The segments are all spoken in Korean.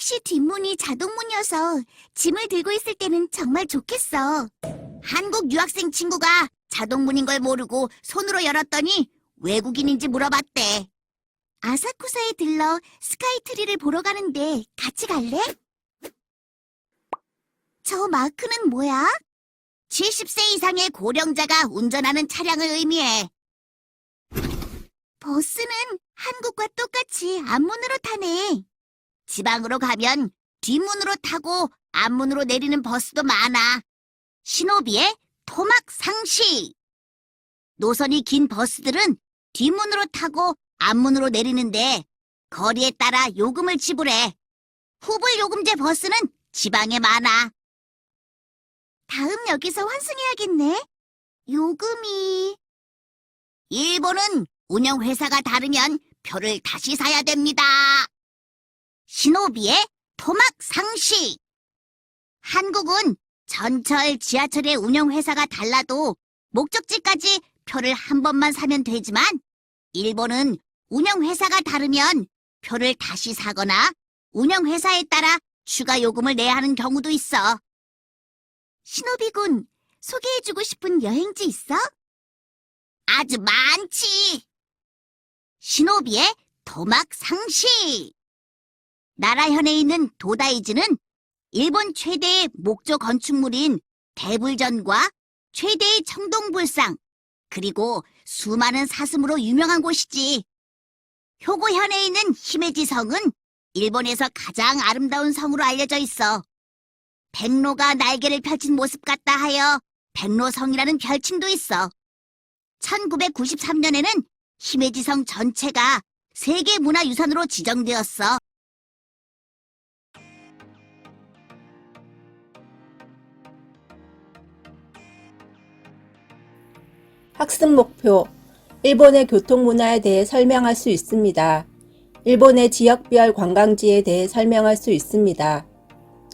택시 뒷문이 자동문이어서 짐을 들고 있을 때는 정말 좋겠어. 한국 유학생 친구가 자동문인 걸 모르고 손으로 열었더니 외국인인지 물어봤대. 아사쿠사에 들러 스카이트리를 보러 가는데 같이 갈래? 저 마크는 뭐야? 70세 이상의 고령자가 운전하는 차량을 의미해. 버스는 한국과 똑같이 앞문으로 타네. 지방으로 가면 뒷문으로 타고 앞문으로 내리는 버스도 많아. 신호비의 토막 상시. 노선이 긴 버스들은 뒷문으로 타고 앞문으로 내리는데 거리에 따라 요금을 지불해. 후불 요금제 버스는 지방에 많아. 다음 역에서 환승해야겠네. 요금이. 일본은 운영회사가 다르면 표를 다시 사야 됩니다. 신호비의 토막 상시. 한국은 전철, 지하철의 운영회사가 달라도 목적지까지 표를 한 번만 사면 되지만 일본은 운영회사가 다르면 표를 다시 사거나 운영회사에 따라 추가 요금을 내야 하는 경우도 있어. 신호비군, 소개해주고 싶은 여행지 있어? 아주 많지. 신호비의 토막 상시. 나라현에 있는 도다이즈는 일본 최대의 목조 건축물인 대불전과 최대의 청동불상, 그리고 수많은 사슴으로 유명한 곳이지. 효고현에 있는 히메지 성은 일본에서 가장 아름다운 성으로 알려져 있어. 백로가 날개를 펼친 모습 같다 하여 백로성이라는 별칭도 있어. 1993년에는 히메지성 전체가 세계문화유산으로 지정되었어. 학습 목표 일본의 교통 문화에 대해 설명할 수 있습니다. 일본의 지역별 관광지에 대해 설명할 수 있습니다.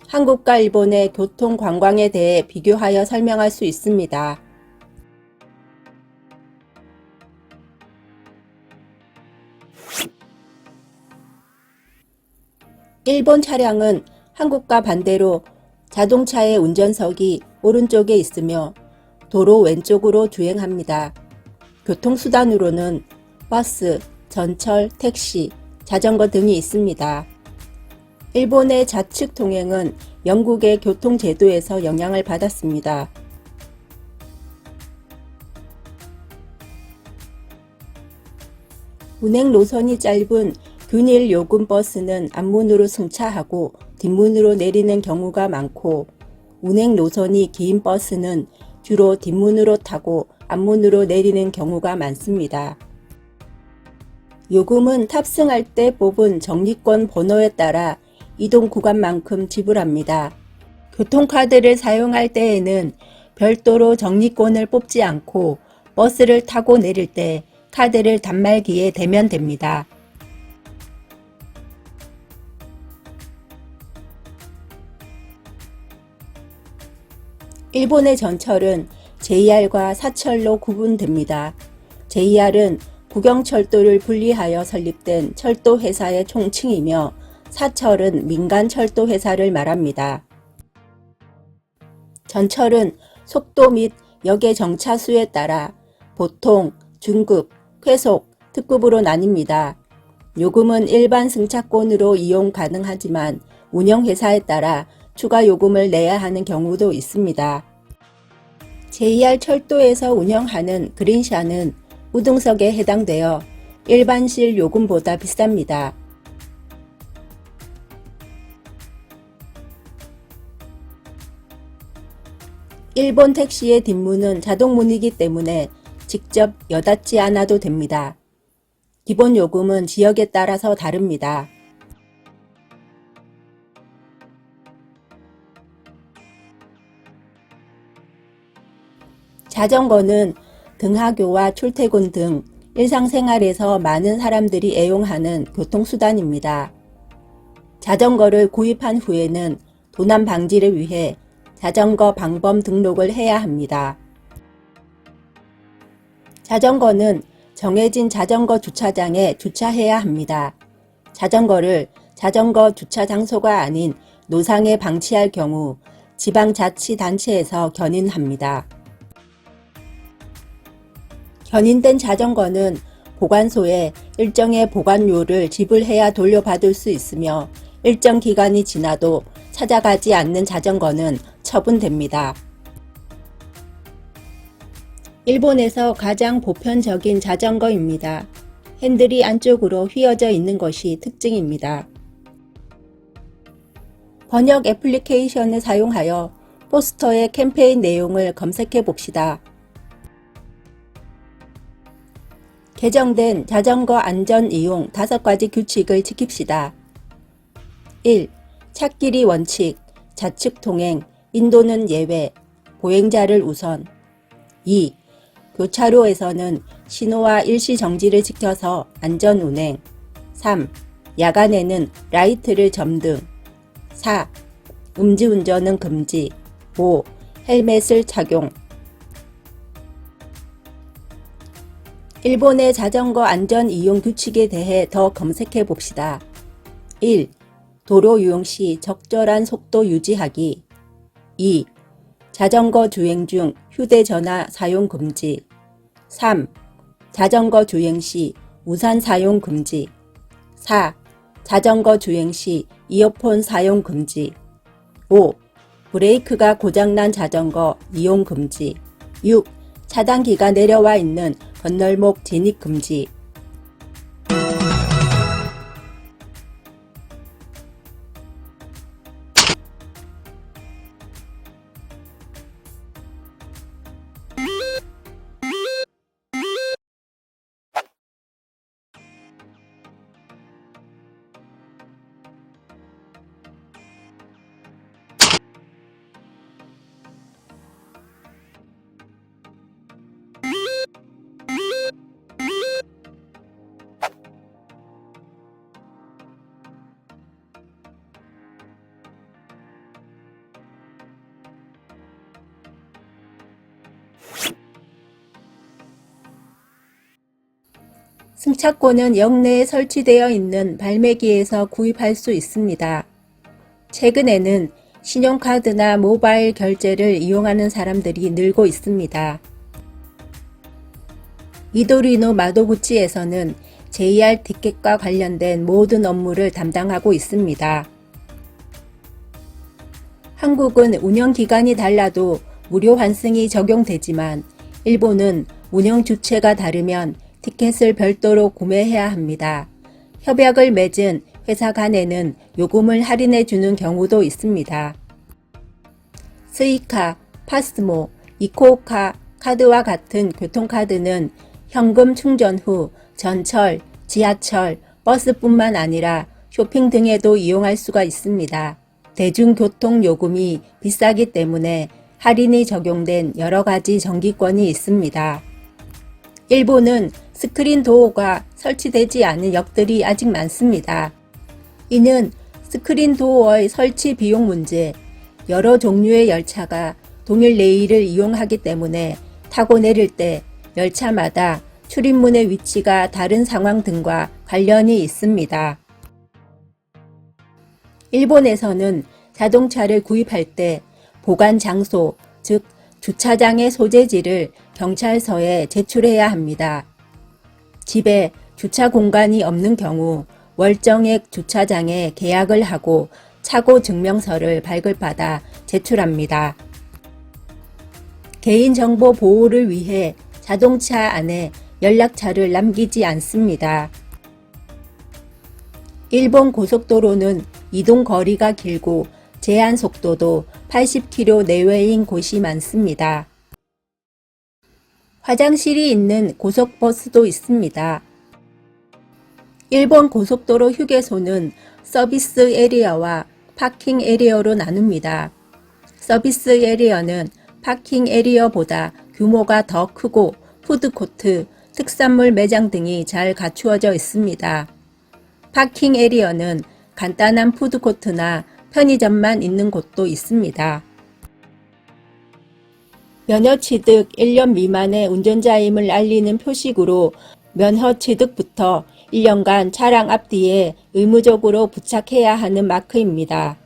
한국과 일본의 교통 관광에 대해 비교하여 설명할 수 있습니다. 일본 차량은 한국과 반대로 자동차의 운전석이 오른쪽에 있으며 도로 왼쪽으로 주행합니다. 교통수단으로는 버스, 전철, 택시, 자전거 등이 있습니다. 일본의 좌측 통행은 영국의 교통제도에서 영향을 받았습니다. 운행 노선이 짧은 균일 요금 버스는 앞문으로 승차하고 뒷문으로 내리는 경우가 많고 운행 노선이 긴 버스는 주로 뒷문으로 타고 앞문으로 내리는 경우가 많습니다. 요금은 탑승할 때 뽑은 정리권 번호에 따라 이동 구간만큼 지불합니다. 교통카드를 사용할 때에는 별도로 정리권을 뽑지 않고 버스를 타고 내릴 때 카드를 단말기에 대면 됩니다. 일본의 전철은 JR과 사철로 구분됩니다. JR은 국영철도를 분리하여 설립된 철도 회사의 총칭이며 사철은 민간 철도 회사를 말합니다. 전철은 속도 및 역의 정차 수에 따라 보통, 중급, 쾌속, 특급으로 나뉩니다. 요금은 일반 승차권으로 이용 가능하지만 운영회사에 따라 추가 요금을 내야 하는 경우도 있습니다. JR 철도에서 운영하는 그린샤는 우등석에 해당되어 일반실 요금보다 비쌉니다. 일본 택시의 뒷문은 자동문이기 때문에 직접 여닫지 않아도 됩니다. 기본 요금은 지역에 따라서 다릅니다. 자전거는 등하교와 출퇴근 등 일상생활에서 많은 사람들이 애용하는 교통수단입니다. 자전거를 구입한 후에는 도난 방지를 위해 자전거 방범 등록을 해야 합니다. 자전거는 정해진 자전거 주차장에 주차해야 합니다. 자전거를 자전거 주차 장소가 아닌 노상에 방치할 경우 지방자치단체에서 견인합니다. 견인된 자전거는 보관소에 일정의 보관료를 지불해야 돌려받을 수 있으며 일정 기간이 지나도 찾아가지 않는 자전거는 처분됩니다. 일본에서 가장 보편적인 자전거입니다. 핸들이 안쪽으로 휘어져 있는 것이 특징입니다. 번역 애플리케이션을 사용하여 포스터의 캠페인 내용을 검색해 봅시다. 개정된 자전거 안전 이용 5가지 규칙을 지킵시다. 1. 찾길이 원칙, 좌측 통행, 인도는 예외, 보행자를 우선. 2. 교차로에서는 신호와 일시 정지를 지켜서 안전 운행. 3. 야간에는 라이트를 점등. 4. 음주운전은 금지. 5. 헬멧을 착용. 일본의 자전거 안전 이용 규칙에 대해 더 검색해 봅시다. 1. 도로 이용 시 적절한 속도 유지하기. 2. 자전거 주행 중 휴대전화 사용 금지. 3. 자전거 주행 시 우산 사용 금지. 4. 자전거 주행 시 이어폰 사용 금지. 5. 브레이크가 고장난 자전거 이용 금지. 6. 차단기가 내려와 있는 건널목 진입 금지. 승차권은 역내에 설치되어 있는 발매기에서 구입할 수 있습니다. 최근에는 신용카드나 모바일 결제를 이용하는 사람들이 늘고 있습니다. 이도리노 마도구치에서는 JR 티켓과 관련된 모든 업무를 담당하고 있습니다. 한국은 운영기간이 달라도 무료 환승이 적용되지만 일본은 운영 주체가 다르면 티켓을 별도로 구매해야 합니다. 협약을 맺은 회사 간에는 요금을 할인해 주는 경우도 있습니다. 스이카, 파스모, 이코카 카드와 같은 교통카드는 현금 충전 후 전철, 지하철, 버스뿐만 아니라 쇼핑 등에도 이용할 수가 있습니다. 대중교통 요금이 비싸기 때문에 할인이 적용된 여러 가지 정기권이 있습니다. 일본은 스크린 도어가 설치되지 않은 역들이 아직 많습니다. 이는 스크린 도어의 설치 비용 문제, 여러 종류의 열차가 동일 레일을 이용하기 때문에 타고 내릴 때 열차마다 출입문의 위치가 다른 상황 등과 관련이 있습니다. 일본에서는 자동차를 구입할 때 보관 장소, 즉 주차장의 소재지를 경찰서에 제출해야 합니다. 집에 주차 공간이 없는 경우 월정액 주차장에 계약을 하고 차고 증명서를 발급받아 제출합니다. 개인정보 보호를 위해 자동차 안에 연락처를 남기지 않습니다. 일본 고속도로는 이동 거리가 길고 제한 속도도 80km 내외인 곳이 많습니다. 화장실이 있는 고속버스도 있습니다. 일본 고속도로 휴게소는 서비스 에리어와 파킹 에리어로 나눕니다. 서비스 에리어는 파킹 에리어보다 규모가 더 크고 푸드코트, 특산물 매장 등이 잘 갖추어져 있습니다. 파킹 에리어는 간단한 푸드코트나 편의점만 있는 곳도 있습니다. 면허 취득 1년 미만의 운전자임을 알리는 표식으로 면허 취득부터 1년간 차량 앞뒤에 의무적으로 부착해야 하는 마크입니다.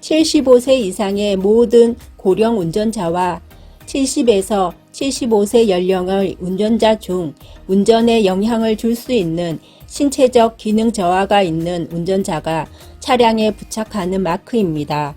75세 이상의 모든 고령 운전자와 70에서 75세 연령의 운전자 중 운전에 영향을 줄 수 있는 신체적 기능 저하가 있는 운전자가 차량에 부착하는 마크입니다.